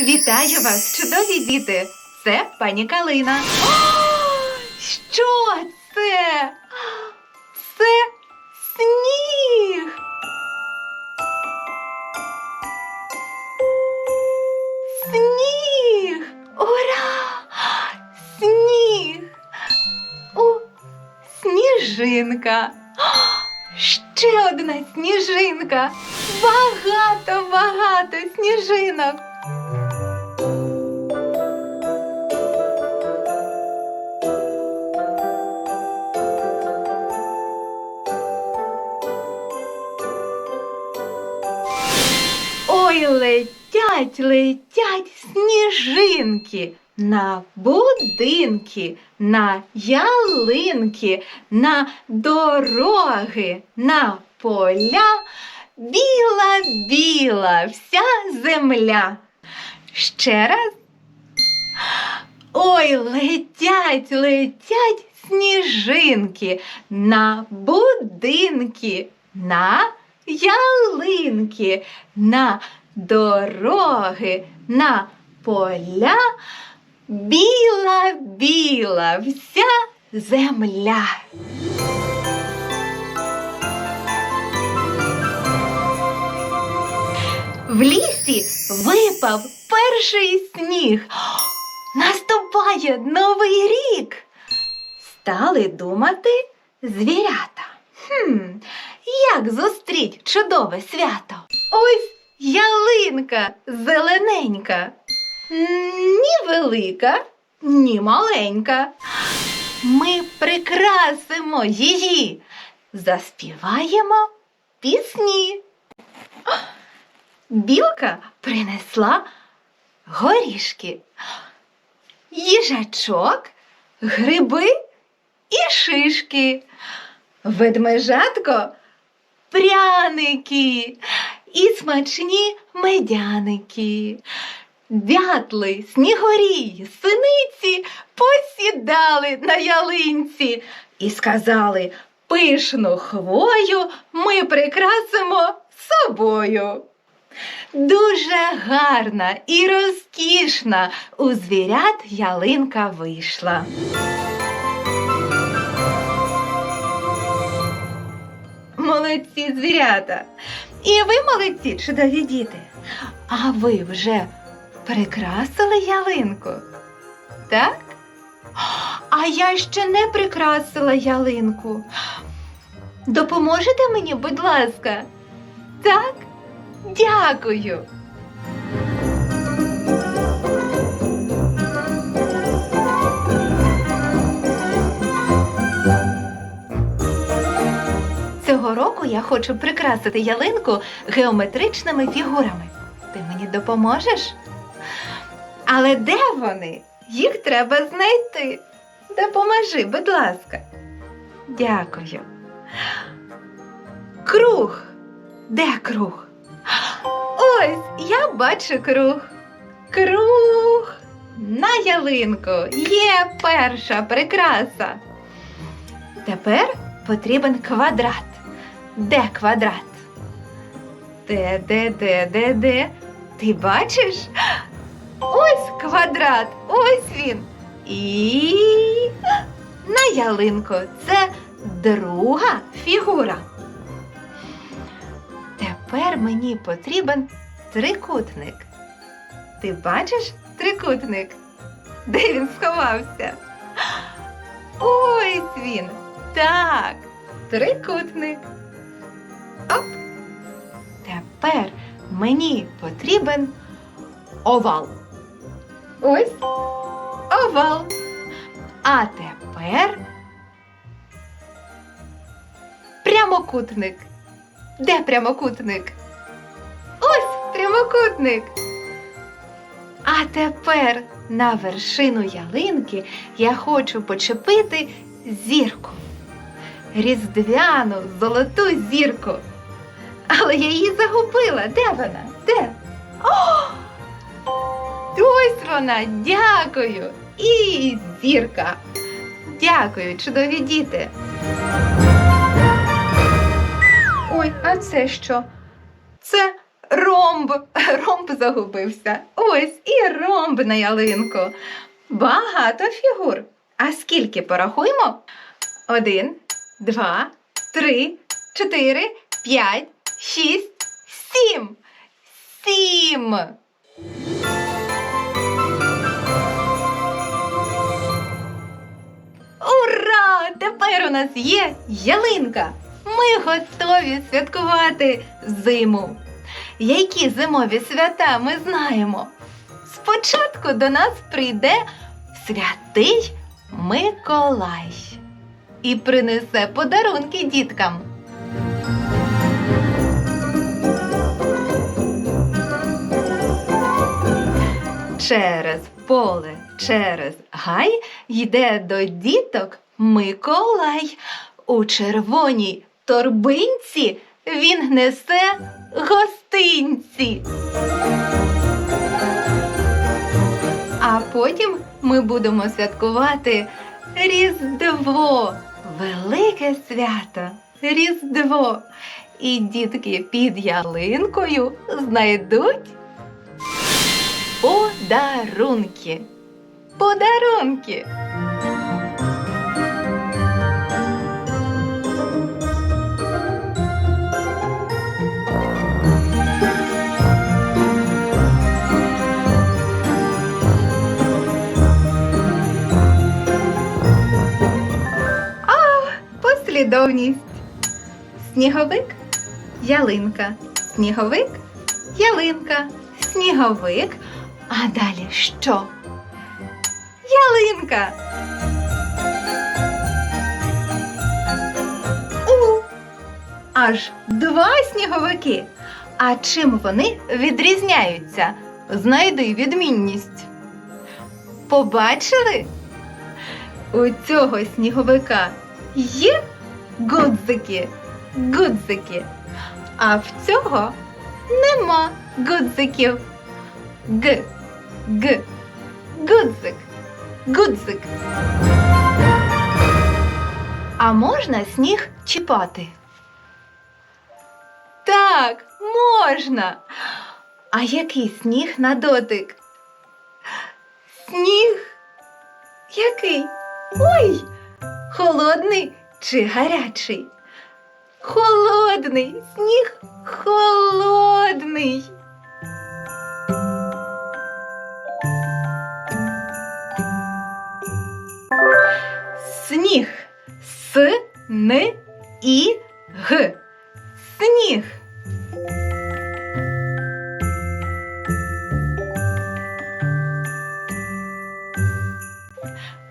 Вітаю вас, чудові діти! Це пані Калина. О, що це? Це сніг. Сніг! Ура! Сніг! О, сніжинка! Ще одна сніжинка! Багато, багато сніжинок! Летять, летять сніжинки на будинки, на ялинки, на дороги, на поля. Біла, біла вся земля. Ще раз. Ой, летять, летять сніжинки на будинки, на ялинки, на дороги, на поля. Біла, біла вся земля. В лісі випав перший сніг. Наступає новий рік. Стали думати звірята. Хм, як зустріть чудове свято? Ось ялинка зелененька. Ні велика, ні маленька. Ми прикрасимо її, заспіваємо пісні. Білка принесла горішки, їжачок, гриби і шишки, ведмежатко пряники смачні медяники. Дятли, снігорі, синиці посідали на ялинці і сказали пишну хвою ми прикрасимо собою. Дуже гарна і розкішна у звірят ялинка вийшла. Молодці звірята. І ви молодці, чудові діти. А ви вже прикрасили ялинку? Так? А я ще не прикрасила ялинку. Допоможете мені, будь ласка? Так? Дякую. Цього року я хочу прикрасити ялинку геометричними фігурами. Ти мені допоможеш? Але де вони? Їх треба знайти. Допоможи, будь ласка. Дякую. Круг. Де круг? Ось я бачу круг. Круг. На ялинку є перша прикраса. Тепер потрібен квадрат. Де квадрат? Де, де, де, де, де? Ти бачиш? Ось квадрат, ось він. І на ялинку це друга фігура. Тепер мені потрібен трикутник. Ти бачиш трикутник? Де він сховався? Ось він. Так, трикутник. Оп. Тепер мені потрібен овал. Ось овал. А тепер прямокутник. Де прямокутник? Ось прямокутник. А тепер на вершину ялинки я хочу почепити зірку. Різдвяну золоту зірку. Але я її загубила. Де вона? Де? О! Ось вона, дякую. І зірка. Дякую, чудові діти. Ой, а це що? Це ромб. Ромб загубився. Ось і ромб на ялинку. Багато фігур. А скільки порахуємо? Один, два, три, чотири, п'ять, шість, сім. Сім. Ура! Тепер у нас є ялинка. Ми готові святкувати зиму. Які зимові свята ми знаємо? Спочатку до нас прийде святий Миколай і принесе подарунки діткам. Через поле, через гай йде до діток Миколай. У червоній торбинці він несе гостинці. А потім ми будемо святкувати Різдво, велике свято, Різдво. І дітки під ялинкою знайдуть подарунки. Подарунки. Послідовність. Сніговик, ялинка, сніговик, ялинка, сніговик. А далі що? Ялинка. У. Аж два сніговики. А чим вони відрізняються? Знайди відмінність. Побачили? У цього сніговика є гудзики, гудзики, а в цього нема гудзиків. Г, г, гудзик, гудзик. А можна сніг чіпати? Так, можна. А який сніг на дотик? Сніг? Який? Ой! Холодний чи гарячий? Холодний, сніг холодний. С, Н, І, Г. Сніг.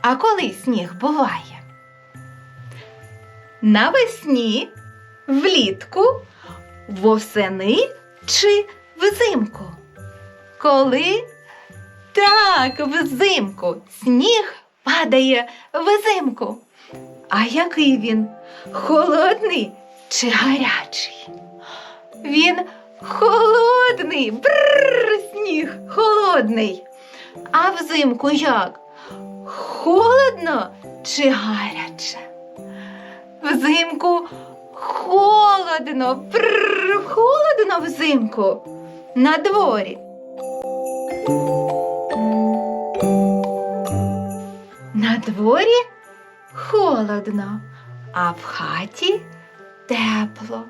А коли сніг буває? Навесні, влітку, восени чи взимку? Коли? Так, взимку. Сніг падає взимку. А який він? Холодний чи гарячий? Він холодний. Бррр, сніг холодний. А взимку як? Холодно чи гаряче? Взимку холодно, Бррр, холодно взимку на дворі. На дворі холодно, а в хаті тепло.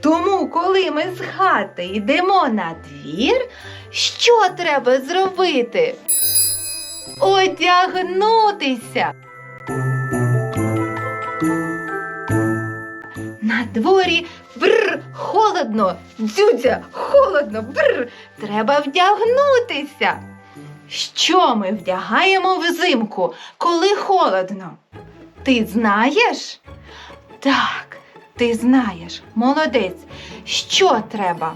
Тому, коли ми з хати йдемо на двір, що треба зробити? Одягнутися. На дворі бр, холодно, дзюдзя, холодно, бр, треба вдягнутися. Що ми вдягаємо взимку, коли холодно? Ти знаєш? Так, ти знаєш, молодець. Що треба?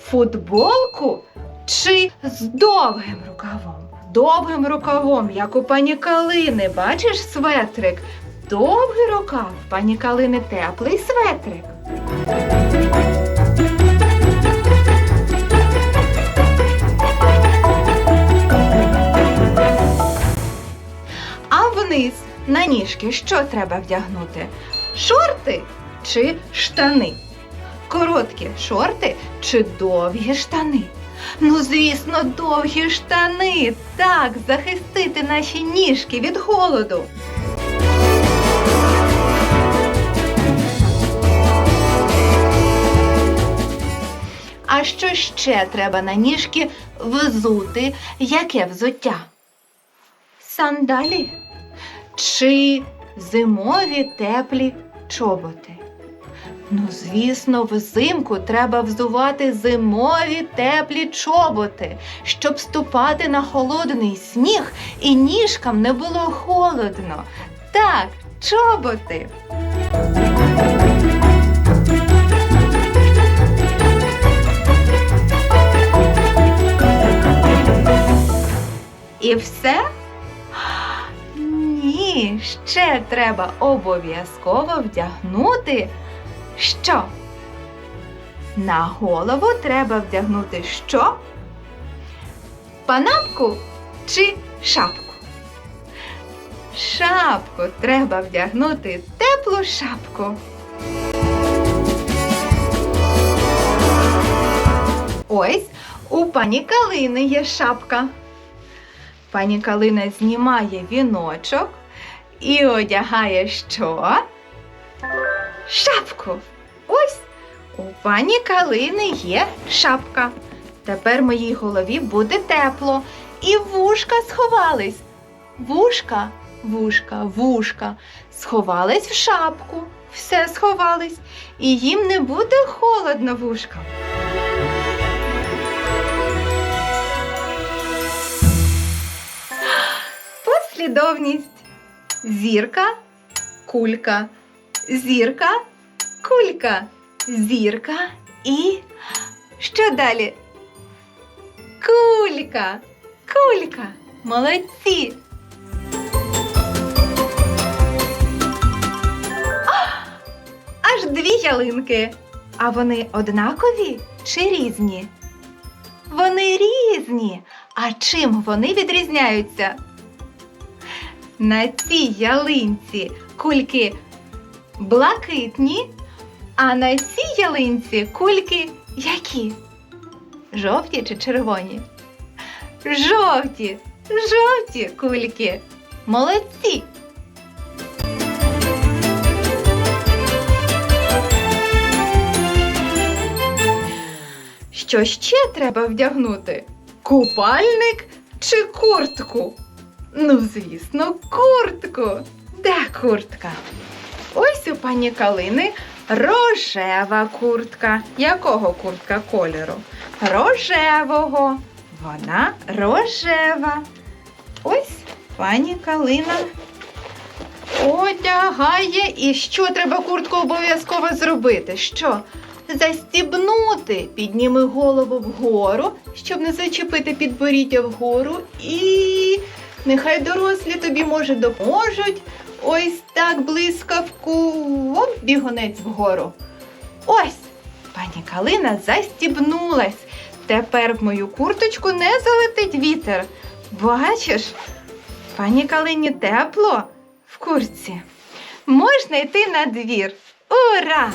Футболку чи з довгим рукавом? Довгим рукавом, як у пані Калини. Бачиш светрик? Довгий рукав, пані Калини теплий светрик. На ніжки що треба вдягнути? Шорти чи штани? Короткі шорти чи довгі штани? Ну, звісно, довгі штани. Так, захистити наші ніжки від холоду. А що ще треба на ніжки взути? Яке взуття? Сандалі? Чи зимові теплі чоботи? Ну, звісно, взимку треба взувати зимові теплі чоботи, щоб ступати на холодний сніг і ніжкам не було холодно. Так, чоботи. І все? Ні, ще треба обов'язково вдягнути. Що? На голову треба вдягнути що? Панамку чи шапку? Шапку треба вдягнути теплу шапку. Ось у пані Калини є шапка. Пані Калина знімає віночок і одягає що? Шапку. Ось у пані Калини є шапка. Тепер моїй голові буде тепло. І вушка сховались. Вушка, вушка, вушка. Сховались в шапку. Все сховались. І їм не буде холодно вушкам. Послідовність. Зірка, кулька, зірка, кулька, зірка і що далі? Кулька, кулька. Молодці. Аж дві ялинки. А вони однакові чи різні? Вони різні. А чим вони відрізняються? На цій ялинці кульки блакитні, а на цій ялинці кульки які? Жовті чи червоні? Жовті, жовті кульки. Молодці. Що ще треба вдягнути? Купальник чи куртку? Ну, звісно, куртку. Де куртка? Ось у пані Калини рожева куртка. Якого куртка кольору? Рожевого. Вона рожева. Ось пані Калина одягає. І що треба куртку обов'язково зробити? Що? Застібнути. Підніми голову вгору, щоб не зачепити підборіддя вгору. І нехай дорослі тобі може допоможуть. Ось так блискавку. Оп, бігунець вгору. Ось, пані Калина застібнулась. Тепер в мою курточку не залетить вітер. Бачиш, пані Калині тепло в курці. Можна йти на двір. Ура!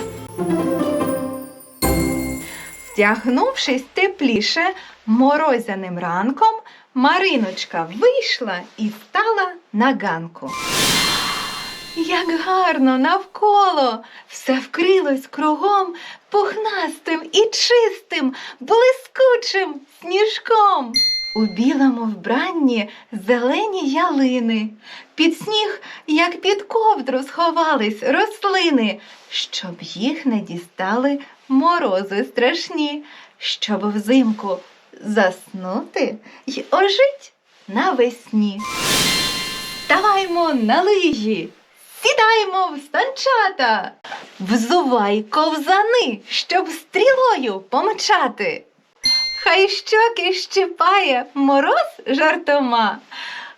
Вдягнувшись тепліше, морозяним ранком, Мариночка вийшла і стала на ганку. Як гарно навколо все вкрилось кругом пухнастим і чистим, блискучим сніжком. У білому вбранні зелені ялини, під сніг, як під ковдру, сховались рослини, щоб їх не дістали морози страшні, щоб взимку заснути й ожить навесні. Ставаймо на лижі, сідаємо в санчата, взувай ковзани, щоб стрілою помчати. Хай щоки щипає мороз жартома.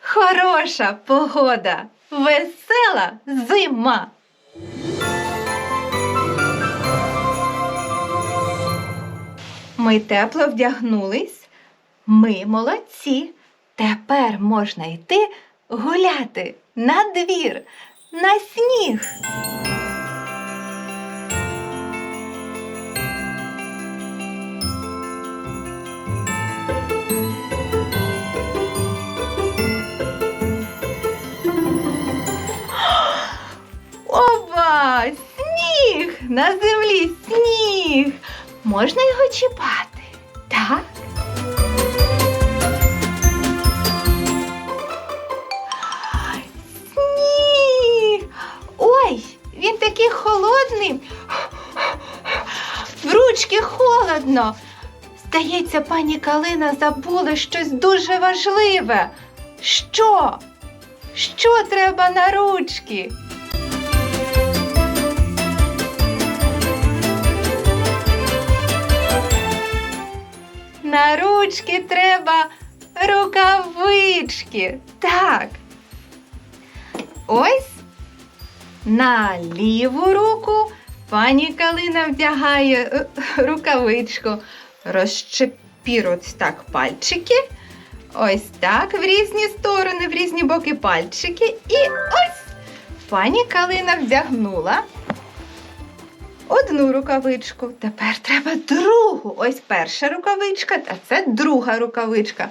Хороша погода, весела зима. Ми тепло вдягнулись. Ми молодці. Тепер можна йти гуляти на двір, на сніг. Оба! Сніг! На землі сніг! Можна його чіпати? Так. Сніг! Ой, він такий холодний. В ручки холодно. Здається, пані Калина забула щось дуже важливе. Що? Що треба на ручки? На ручки треба рукавички. Так. Ось на ліву руку пані Калина вдягає е, рукавичку. Розчепіруть так пальчики. Ось так, в різні сторони, в різні боки пальчики. І ось пані Калина вдягнула одну рукавичку. Тепер треба другу. Ось перша рукавичка, а це друга рукавичка.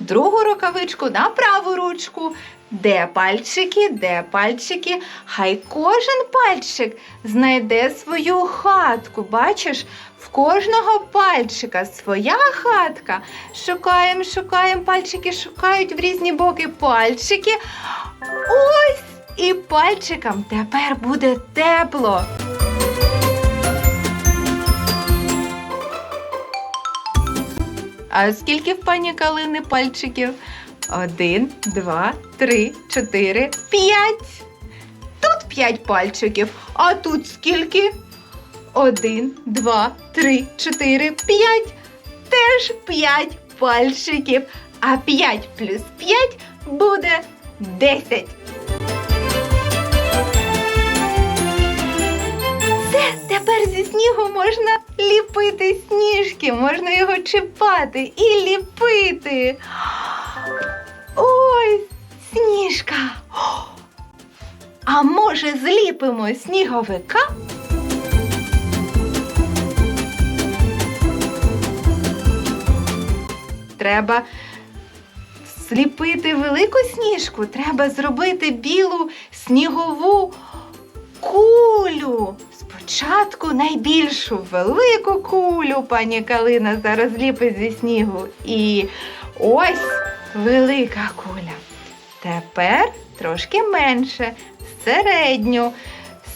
Другу рукавичку на праву ручку. Де пальчики, де пальчики? Хай кожен пальчик знайде свою хатку. Бачиш, в кожного пальчика своя хатка. Шукаємо, шукаємо, пальчики шукають в різні боки пальчики. Ось і пальчикам тепер буде тепло. А скільки в пані Калини пальчиків? Один, два, три, чотири, п'ять. Тут п'ять пальчиків. А тут скільки? Один, два, три, чотири, п'ять. Теж п'ять пальчиків. А п'ять плюс п'ять буде десять. Тепер зі снігу можна ліпити сніжки, можна його чіпати і ліпити. Ой, сніжка. А може зліпимо сніговика? Треба зліпити велику сніжку, треба зробити білу снігову кулю. Спочатку найбільшу велику кулю пані Калина зараз ліпить зі снігу. І ось велика куля. Тепер трошки менше, середню.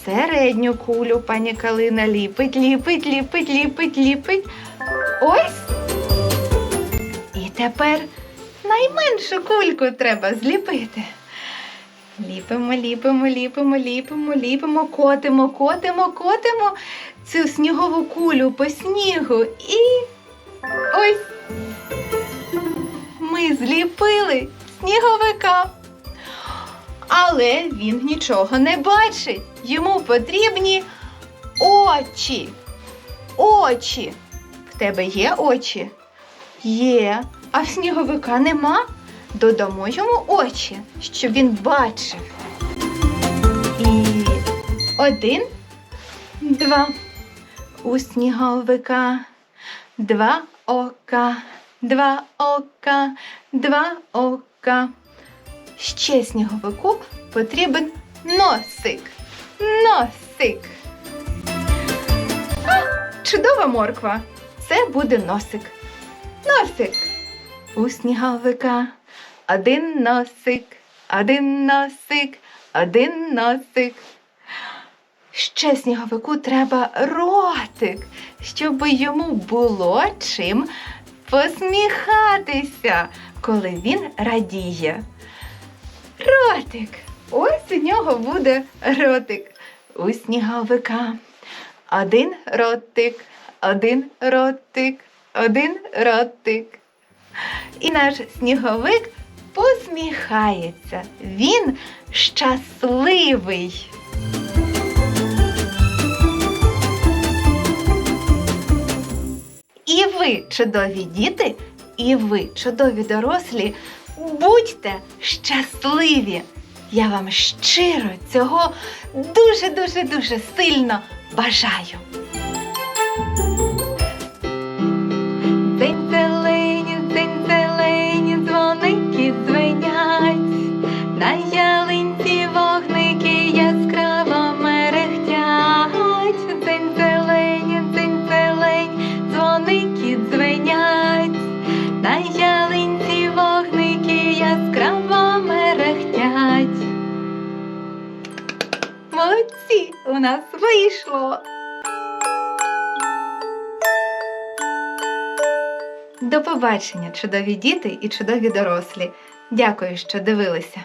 Середню кулю пані Калина ліпить, ліпить, ліпить, ліпить, ліпить. Ось. І тепер найменшу кульку треба зліпити. Ліпимо, ліпимо, ліпимо, ліпимо, ліпимо, котимо, котимо, котимо цю снігову кулю по снігу. І ось ми зліпили сніговика. Але він нічого не бачить. Йому потрібні очі. Очі. В тебе є очі? Є. А в сніговика нема. Додамо йому очі, щоб він бачив. І один, два. У сніговика два ока, два ока, два ока. Ще сніговику потрібен носик. Носик. А, чудова морква. Це буде носик. Носик. У сніговика один носик, один носик, один носик. Ще сніговику треба ротик, щоб йому було чим посміхатися, коли він радіє. Ротик. Ось у нього буде ротик. У сніговика. Один ротик, один ротик, один ротик. І наш сніговик посміхається. Він щасливий. І ви, чудові діти, і ви, чудові дорослі, будьте щасливі. Я вам щиро цього дуже-дуже дуже сильно бажаю. Нас вийшло. До побачення, чудові діти і чудові дорослі. Дякую, що дивилися.